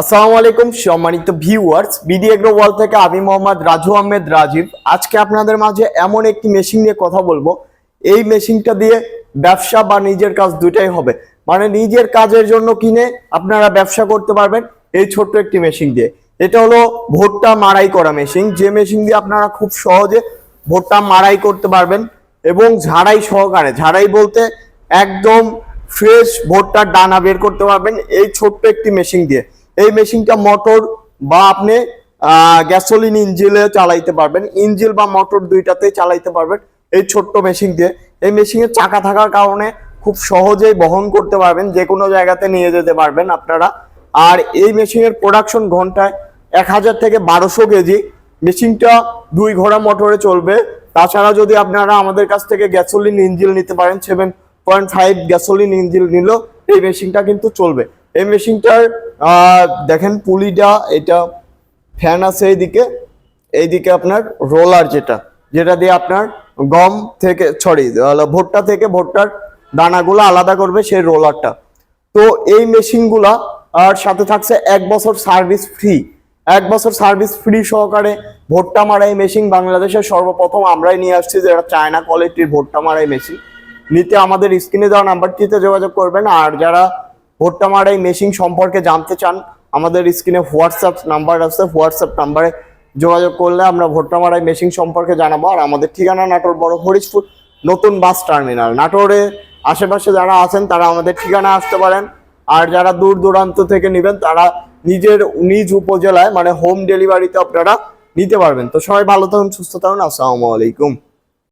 আসসালামু আলাইকুম, সম্মানিত ভিউয়ার্স বিডি এগ্রো ওয়াল থেকে আমি মোহাম্মদ রাজু আহমেদ রাজীব। আজকে আপনাদের মাঝে এমন একটি মেশিন নিয়ে কথা বলব। এই মেশিনটা দিয়ে ব্যবসা বা নিজের কাজ দুটাই হবে। মানে নিজের কাজের জন্য কিনে আপনারা ব্যবসা করতে পারবেন এই ছোট্ট একটি মেশিন দিয়ে। এটা হলো ভুট্টা মারাই করা মেশিন যে মেশিন দিয়ে আপনারা খুব সহজে ভুট্টা মারাই করতে পারবেন এবং ঝাড়াই সহকারে, ঝাড়াই বলতে একদম ফ্রেশ ভুট্টার দানা বের করতে পারবেন এই ছোট্ট একটি মেশিন দিয়ে। এই মেশিনটা মোটর বা আপনি গ্যাসোলিন ইঞ্জিলে চালাইতে পারবেন। ইঞ্জিল বা মোটর দুইটাতেই চালাইতে পারবেন এই ছোট্ট মেশিন দিয়ে। এই মেশিনের চাকা থাকার কারণে খুব সহজেই বহন করতে পারবেন যে কোনো জায়গাতে নিয়ে যেতে পারবেন আপনারা। আর এই মেশিনের প্রোডাকশন ঘন্টায় এক হাজার থেকে বারোশো কেজি। মেশিনটা দুই ঘোড়া মোটরে চলবে। তাছাড়া যদি আপনারা আমাদের কাছ থেকে গ্যাসোলিন ইঞ্জিল নিতে পারেন seven point five gasoline engine নিলেও এই মেশিনটা কিন্তু চলবে। এই মেশিনটার দেখেন পুলিটা, এটা ফ্যান আছে এইদিকে। এইদিকে আপনার রোলার যেটা যেটা দিয়ে আপনার গম থেকে সরি ভুট্টা থেকে ভুট্টার দানাগুলো আলাদা করবে সেই রোলারটা। তো এই মেশিনগুলা, আর সাথে থাকছে এক বছর সার্ভিস ফ্রি। এক বছর সার্ভিস ফ্রি সহকারে ভুট্টা মারাই মেশিন বাংলাদেশের সর্বপ্রথম আমরাই নিয়ে আসছি যেটা চায়না কোয়ালিটির ভুট্টা মারাই মেশিন। নিতে আমাদের স্ক্রিনে দেওয়া নাম্বারটিতে যোগাযোগ করবেন, আর যারা ভুট্টা মারাই মেশিন সম্পর্কে জানতে চান, আমাদের স্ক্রিনে হোয়াটসঅ্যাপ নাম্বার আছে, হোয়াটসঅ্যাপ নাম্বারে যোগাযোগ করলে আমরা ভুট্টা মারাই মেশিন সম্পর্কে জানাব। আর আমাদের ঠিকানা নাটোর বড় হরিশপুর, নতুন বাস টার্মিনাল। নাটোরে আশেপাশে যারা আছেন, তারা আমাদের ঠিকানা আসতে পারেন। আর যারা দূর দূরান্ত থেকে নেবেন, তারা নিজের নিজ উপজেলায় মানে হোম ডেলিভারিতে আপনারা নিতে পারবেন। তো সবাই ভালো থাকুন, সুস্থ থাকুন। আসসালামু আলাইকুম।